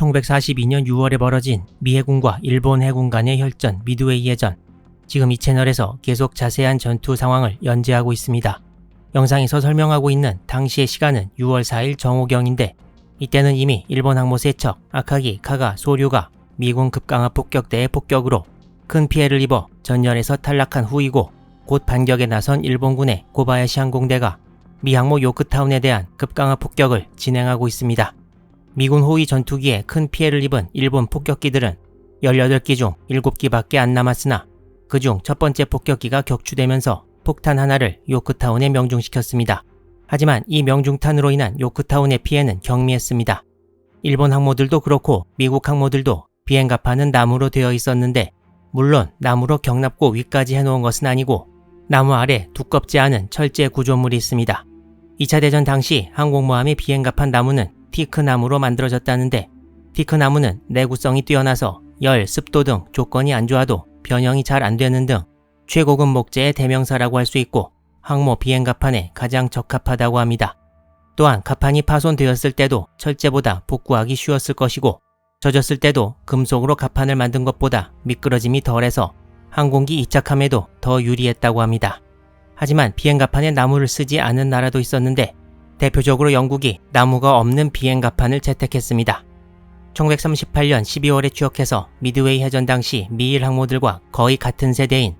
1942년 6월에 벌어진 미 해군과 일본 해군 간의 혈전 미드웨이 해전. 지금 이 채널에서 계속 자세한 전투 상황을 연재하고 있습니다. 영상에서 설명하고 있는 당시의 시간은 6월 4일 정오경인데 이때는 이미 일본 항모 세척 아카기, 카가, 소류가 미군 급강화 폭격대의 폭격으로 큰 피해를 입어 전열에서 탈락한 후이고 곧 반격에 나선 일본군의 고바야시 항공대가 미 항모 요크타운에 대한 급강화 폭격을 진행하고 있습니다. 미군 호위 전투기에 큰 피해를 입은 일본 폭격기들은 18기 중 7기밖에 안 남았으나 그 중 첫 번째 폭격기가 격추되면서 폭탄 하나를 요크타운에 명중시켰습니다. 하지만 이 명중탄으로 인한 요크타운의 피해는 경미했습니다. 일본 항모들도 그렇고 미국 항모들도 비행갑판은 나무로 되어 있었는데 물론 나무로 경납고 위까지 해놓은 것은 아니고 나무 아래 두껍지 않은 철제 구조물이 있습니다. 2차 대전 당시 항공모함의 비행갑판 나무는 티크 나무로 만들어졌다는데 티크 나무는 내구성이 뛰어나서 열, 습도 등 조건이 안 좋아도 변형이 잘 안 되는 등 최고급 목재의 대명사라고 할 수 있고 항모 비행 갑판에 가장 적합하다고 합니다. 또한 갑판이 파손되었을 때도 철제보다 복구하기 쉬웠을 것이고 젖었을 때도 금속으로 갑판을 만든 것보다 미끄러짐이 덜해서 항공기 이착함에도 더 유리했다고 합니다. 하지만 비행 갑판에 나무를 쓰지 않은 나라도 있었는데 대표적으로 영국이 나무가 없는 비행 갑판을 채택했습니다. 1938년 12월에 취역해서 미드웨이 해전 당시 미일 항모들과 거의 같은 세대인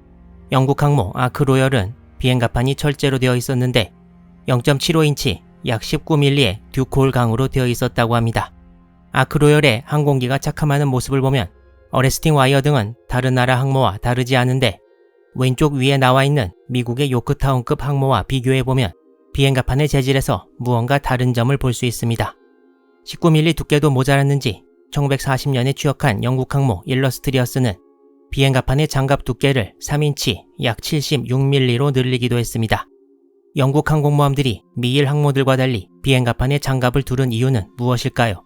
영국 항모 아크로열은 비행 갑판이 철제로 되어 있었는데 0.75인치 약 19mm의 듀콜 강으로 되어 있었다고 합니다. 아크로열의 항공기가 착함하는 모습을 보면 어레스팅 와이어 등은 다른 나라 항모와 다르지 않은데 왼쪽 위에 나와 있는 미국의 요크타운급 항모와 비교해 보면 비행갑판의 재질에서 무언가 다른 점을 볼 수 있습니다. 19mm 두께도 모자랐는지 1940년에 취역한 영국 항모 일러스트리어스는 비행갑판의 장갑 두께를 3인치 약 76mm로 늘리기도 했습니다. 영국 항공모함들이 미일 항모들과 달리 비행갑판에 장갑을 두른 이유는 무엇일까요?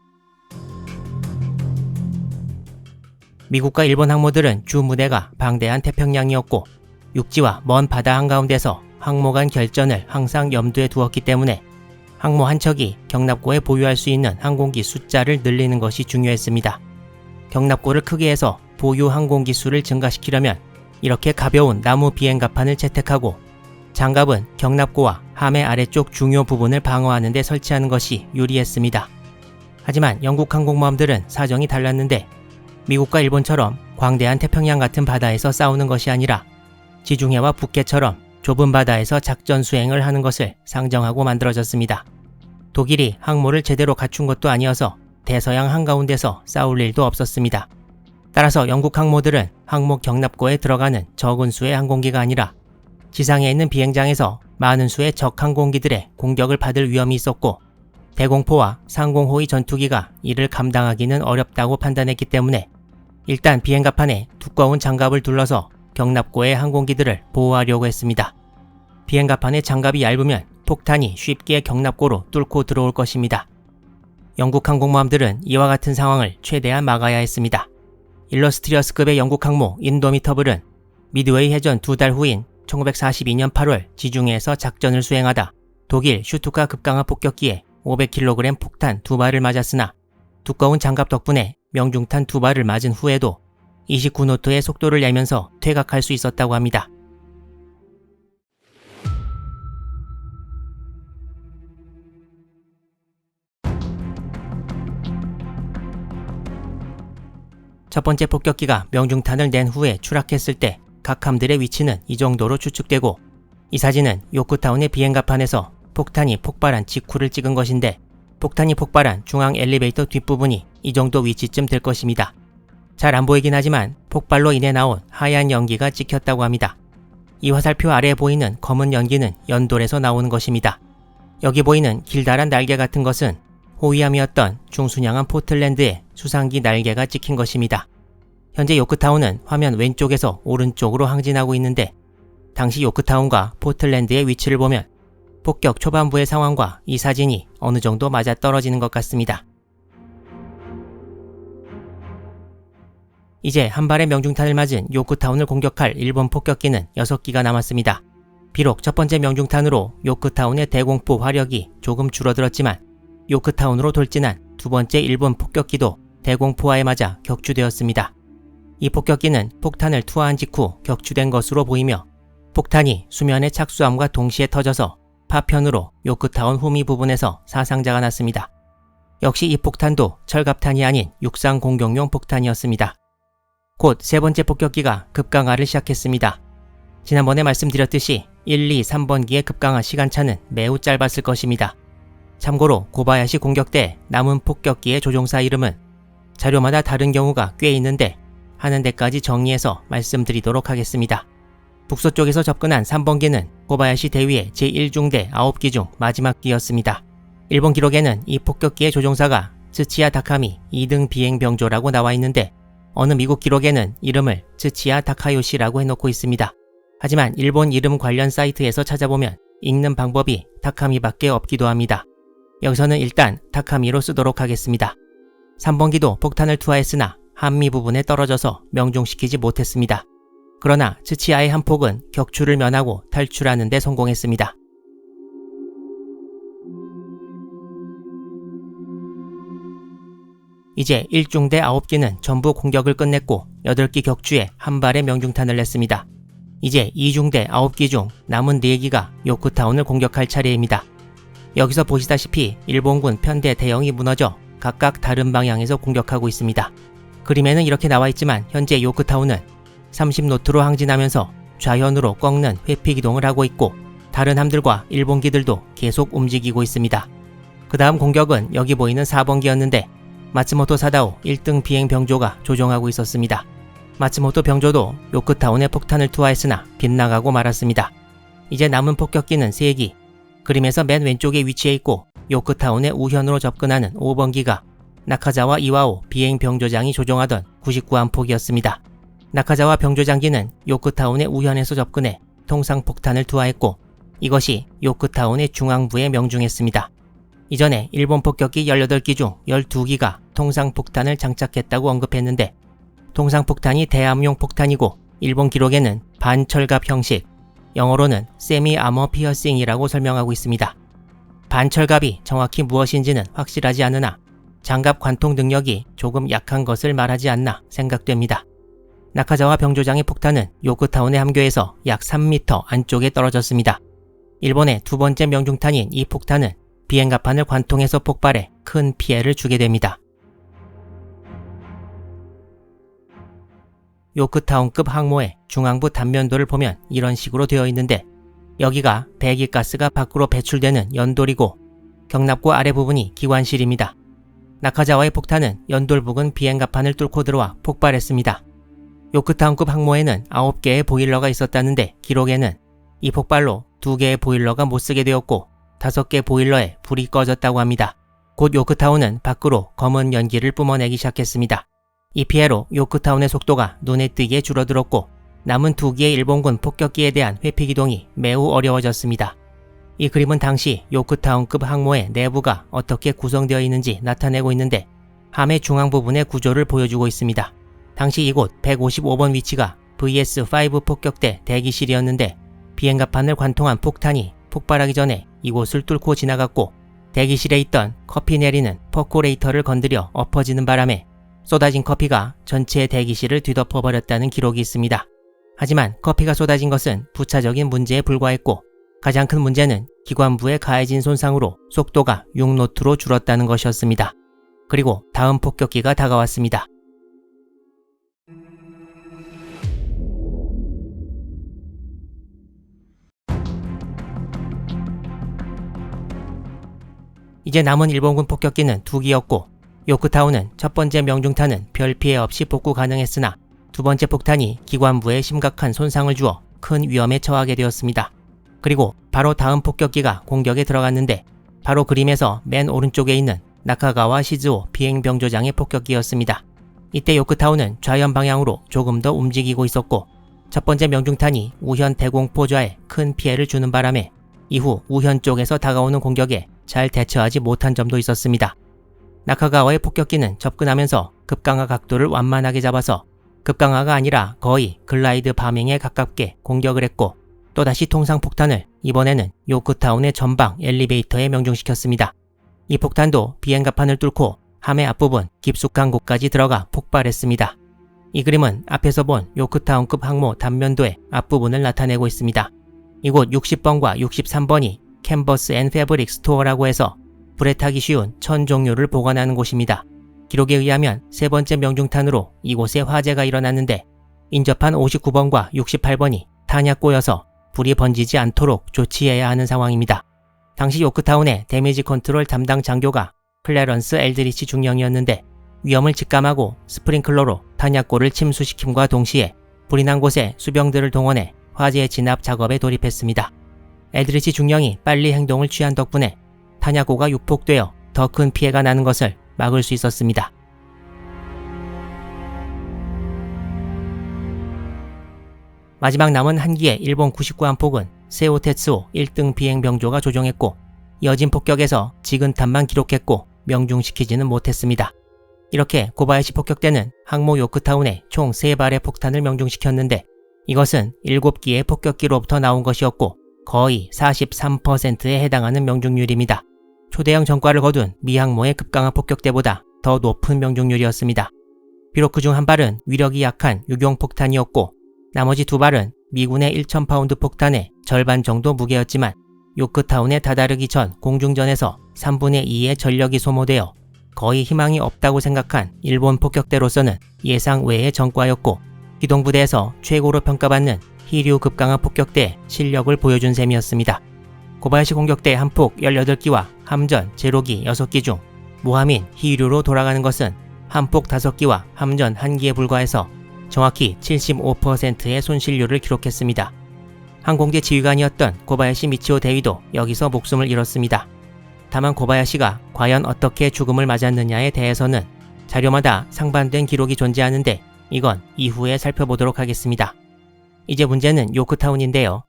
미국과 일본 항모들은 주 무대가 방대한 태평양이었고 육지와 먼 바다 한가운데서 항모 간 결전을 항상 염두에 두었기 때문에 항모 한 척이 경납고에 보유할 수 있는 항공기 숫자를 늘리는 것이 중요했습니다. 경납고를 크게 해서 보유 항공기 수를 증가시키려면 이렇게 가벼운 나무 비행갑판을 채택하고 장갑은 경납고와 함의 아래쪽 중요 부분을 방어하는 데 설치하는 것이 유리했습니다. 하지만 영국 항공모함들은 사정이 달랐는데 미국과 일본처럼 광대한 태평양 같은 바다에서 싸우는 것이 아니라 지중해와 북해처럼 좁은 바다에서 작전 수행을 하는 것을 상정하고 만들어졌습니다. 독일이 항모를 제대로 갖춘 것도 아니어서 대서양 한가운데서 싸울 일도 없었습니다. 따라서 영국 항모들은 항모 경납고에 들어가는 적은 수의 항공기가 아니라 지상에 있는 비행장에서 많은 수의 적 항공기들의 공격을 받을 위험이 있었고 대공포와 상공호위 전투기가 이를 감당하기는 어렵다고 판단했기 때문에 일단 비행갑판에 두꺼운 장갑을 둘러서 경납고의 항공기들을 보호하려고 했습니다. 비행갑판의 장갑이 얇으면 폭탄이 쉽게 경납고로 뚫고 들어올 것입니다. 영국 항공모함들은 이와 같은 상황을 최대한 막아야 했습니다. 일러스트리어스급의 영국 항모 인도미터블은 미드웨이 해전 두 달 후인 1942년 8월 지중해에서 작전을 수행하다 독일 슈투카 급강화 폭격기에 500kg 폭탄 두 발을 맞았으나 두꺼운 장갑 덕분에 명중탄 두 발을 맞은 후에도 29노트의 속도를 내면서 퇴각할 수 있었다고 합니다. 첫 번째 폭격기가 명중탄을 낸 후에 추락했을 때 각 함들의 위치는 이 정도로 추측되고 이 사진은 요크타운의 비행갑판에서 폭탄이 폭발한 직후를 찍은 것인데 폭탄이 폭발한 중앙 엘리베이터 뒷부분이 이 정도 위치쯤 될 것입니다. 잘 안 보이긴 하지만 폭발로 인해 나온 하얀 연기가 찍혔다고 합니다. 이 화살표 아래에 보이는 검은 연기는 연돌에서 나오는 것입니다. 여기 보이는 길다란 날개 같은 것은 호위함이었던 중순양한 포틀랜드의 수상기 날개가 찍힌 것입니다. 현재 요크타운은 화면 왼쪽에서 오른쪽으로 항진하고 있는데 당시 요크타운과 포틀랜드의 위치를 보면 폭격 초반부의 상황과 이 사진이 어느 정도 맞아 떨어지는 것 같습니다. 이제 한 발의 명중탄을 맞은 요크타운을 공격할 일본 폭격기는 6기가 남았습니다. 비록 첫 번째 명중탄으로 요크타운의 대공포 화력이 조금 줄어들었지만 요크타운으로 돌진한 두 번째 일본 폭격기도 대공포화에 맞아 격추되었습니다. 이 폭격기는 폭탄을 투하한 직후 격추된 것으로 보이며 폭탄이 수면에 착수함과 동시에 터져서 파편으로 요크타운 후미 부분에서 사상자가 났습니다. 역시 이 폭탄도 철갑탄이 아닌 육상 공격용 폭탄이었습니다. 곧 세 번째 폭격기가 급강하를 시작했습니다. 지난번에 말씀드렸듯이 1, 2, 3번기의 급강하 시간차는 매우 짧았을 것입니다. 참고로 고바야시 공격 때 남은 폭격기의 조종사 이름은 자료마다 다른 경우가 꽤 있는데 하는 데까지 정리해서 말씀드리도록 하겠습니다. 북서쪽에서 접근한 3번기는 고바야시 대위의 제1중대 9기 중 마지막 기였습니다. 일본 기록에는 이 폭격기의 조종사가 츠치야 다카미 2등 비행 병조라고 나와 있는데 어느 미국 기록에는 이름을 츠치야 다카요시라고 해놓고 있습니다. 하지만 일본 이름 관련 사이트에서 찾아보면 읽는 방법이 타카미밖에 없기도 합니다. 여기서는 일단 타카미로 쓰도록 하겠습니다. 3번기도 폭탄을 투하했으나 한미 부분에 떨어져서 명중시키지 못했습니다. 그러나 츠치아의 한 폭은 격추를 면하고 탈출하는 데 성공했습니다. 이제 1중대 9기는 전부 공격을 끝냈고 8기 격추에 한 발의 명중탄을 냈습니다. 이제 2중대 9기 중 남은 4기가 요크타운을 공격할 차례입니다. 여기서 보시다시피 일본군 편대 대형이 무너져 각각 다른 방향에서 공격하고 있습니다. 그림에는 이렇게 나와 있지만 현재 요크타운은 30노트로 항진하면서 좌현으로 꺾는 회피 기동을 하고 있고 다른 함들과 일본기들도 계속 움직이고 있습니다. 그 다음 공격은 여기 보이는 4번기였는데 마츠모토 사다오 1등 비행 병조가 조종하고 있었습니다. 마츠모토 병조도 요크타운에 폭탄을 투하했으나 빗나가고 말았습니다. 이제 남은 폭격기는 3기. 그림에서 맨 왼쪽에 위치해 있고 요크타운의 우현으로 접근하는 5번기가 나카자와 이와오 비행 병조장이 조종하던 99한 폭이었습니다. 나카자와 병조장기는 요크타운의 우현에서 접근해 통상 폭탄을 투하했고 이것이 요크타운의 중앙부에 명중했습니다. 이전에 일본 폭격기 18기 중 12기가 통상폭탄을 장착했다고 언급했는데 통상폭탄이 대함용 폭탄이고 일본 기록에는 반철갑 형식, 영어로는 세미 아머 피어싱이라고 설명하고 있습니다. 반철갑이 정확히 무엇인지는 확실하지 않으나 장갑 관통 능력이 조금 약한 것을 말하지 않나 생각됩니다. 나카자와 병조장의 폭탄은 요크타운의 함교에서 약 3m 안쪽에 떨어졌습니다. 일본의 두 번째 명중탄인 이 폭탄은 비행갑판을 관통해서 폭발해 큰 피해를 주게 됩니다. 요크타운급 항모의 중앙부 단면도를 보면 이런 식으로 되어 있는데 여기가 배기가스가 밖으로 배출되는 연돌이고 경납고 아래 부분이 기관실입니다. 나카자와의 폭탄은 연돌 부근 비행갑판을 뚫고 들어와 폭발했습니다. 요크타운급 항모에는 9개의 보일러가 있었다는데 기록에는 이 폭발로 2개의 보일러가 못 쓰게 되었고 5개 보일러에 불이 꺼졌다고 합니다. 곧 요크타운은 밖으로 검은 연기를 뿜어내기 시작했습니다. 이 피해로 요크타운의 속도가 눈에 띄게 줄어들었고 남은 두 기의 일본군 폭격기에 대한 회피 기동이 매우 어려워졌습니다. 이 그림은 당시 요크타운급 항모의 내부가 어떻게 구성되어 있는지 나타내고 있는데 함의 중앙 부분의 구조를 보여주고 있습니다. 당시 이곳 155번 위치가 VS-5 폭격대 대기실이었는데 비행갑판을 관통한 폭탄이 폭발하기 전에 이곳을 뚫고 지나갔고 대기실에 있던 커피 내리는 퍼코레이터를 건드려 엎어지는 바람에 쏟아진 커피가 전체 대기실을 뒤덮어 버렸다는 기록이 있습니다. 하지만 커피가 쏟아진 것은 부차적인 문제에 불과했고 가장 큰 문제는 기관부에 가해진 손상으로 속도가 6노트로 줄었다는 것이었습니다. 그리고 다음 폭격기가 다가왔습니다. 이제 남은 일본군 폭격기는 두 기였고 요크타운은 첫 번째 명중탄은 별 피해 없이 복구 가능했으나 두 번째 폭탄이 기관부에 심각한 손상을 주어 큰 위험에 처하게 되었습니다. 그리고 바로 다음 폭격기가 공격에 들어갔는데 바로 그림에서 맨 오른쪽에 있는 나카가와 시즈오 비행병조장의 폭격기였습니다. 이때 요크타운은 좌현 방향으로 조금 더 움직이고 있었고 첫 번째 명중탄이 우현 대공포좌에 큰 피해를 주는 바람에 이후 우현 쪽에서 다가오는 공격에 잘 대처하지 못한 점도 있었습니다. 나카가와의 폭격기는 접근하면서 급강하 각도를 완만하게 잡아서 급강하가 아니라 거의 글라이드 파밍에 가깝게 공격을 했고 또다시 통상 폭탄을 이번에는 요크타운의 전방 엘리베이터에 명중시켰습니다. 이 폭탄도 비행갑판을 뚫고 함의 앞부분 깊숙한 곳까지 들어가 폭발했습니다. 이 그림은 앞에서 본 요크타운급 항모 단면도의 앞부분을 나타내고 있습니다. 이곳 60번과 63번이 캔버스 앤 패브릭 스토어라고 해서 불에 타기 쉬운 천 종류를 보관하는 곳입니다. 기록에 의하면 세 번째 명중탄으로 이곳에 화재가 일어났는데 인접한 59번과 68번이 탄약 꼬여서 불이 번지지 않도록 조치해야 하는 상황입니다. 당시 요크타운의 데미지 컨트롤 담당 장교가 클레런스 엘드리치 중령이었는데 위험을 직감하고 스프링클러로 탄약고를 침수시킴과 동시에 불이 난 곳에 수병들을 동원해 화재 진압 작업에 돌입했습니다. 엘드리치 중령이 빨리 행동을 취한 덕분에 탄약고가 유폭되어 더 큰 피해가 나는 것을 막을 수 있었습니다. 마지막 남은 한 기의 일본 99한 폭은 세오 테츠오 1등 비행 병조가 조종했고 이어진 폭격에서 지근탄만 기록했고 명중시키지는 못했습니다. 이렇게 고바야시 폭격대는 항모 요크타운에 총 3발의 폭탄을 명중시켰는데 이것은 7기의 폭격기로부터 나온 것이었고 거의 43%에 해당하는 명중률입니다. 초대형 전과를 거둔 미항모의 급강한 폭격대보다 더 높은 명중률이었습니다. 비록 그중 한 발은 위력이 약한 유경 폭탄이었고 나머지 두 발은 미군의 1000파운드 폭탄의 절반 정도 무게였지만 요크타운에 다다르기 전 공중전에서 3분의 2의 전력이 소모되어 거의 희망이 없다고 생각한 일본 폭격대로서는 예상 외의 전과였고 기동부대에서 최고로 평가받는 히류 급강한 폭격대의 실력을 보여준 셈이었습니다. 고바야시 공격대 한폭 18기와 함전, 제로기 6기 중 무함인 히류로 돌아가는 것은 한폭 5기와 함전 1기에 불과해서 정확히 75%의 손실률을 기록했습니다. 항공대 지휘관이었던 고바야시 미치오 대위도 여기서 목숨을 잃었습니다. 다만 고바야시가 과연 어떻게 죽음을 맞았느냐에 대해서는 자료마다 상반된 기록이 존재하는데 이건 이후에 살펴보도록 하겠습니다. 이제 문제는 요크타운인데요.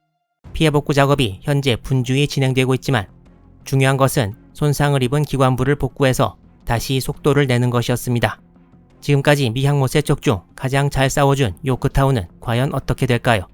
피해 복구 작업이 현재 분주히 진행되고 있지만 중요한 것은 손상을 입은 기관부를 복구해서 다시 속도를 내는 것이었습니다. 지금까지 미항모 세척 중 가장 잘 싸워준 요크타운은 과연 어떻게 될까요?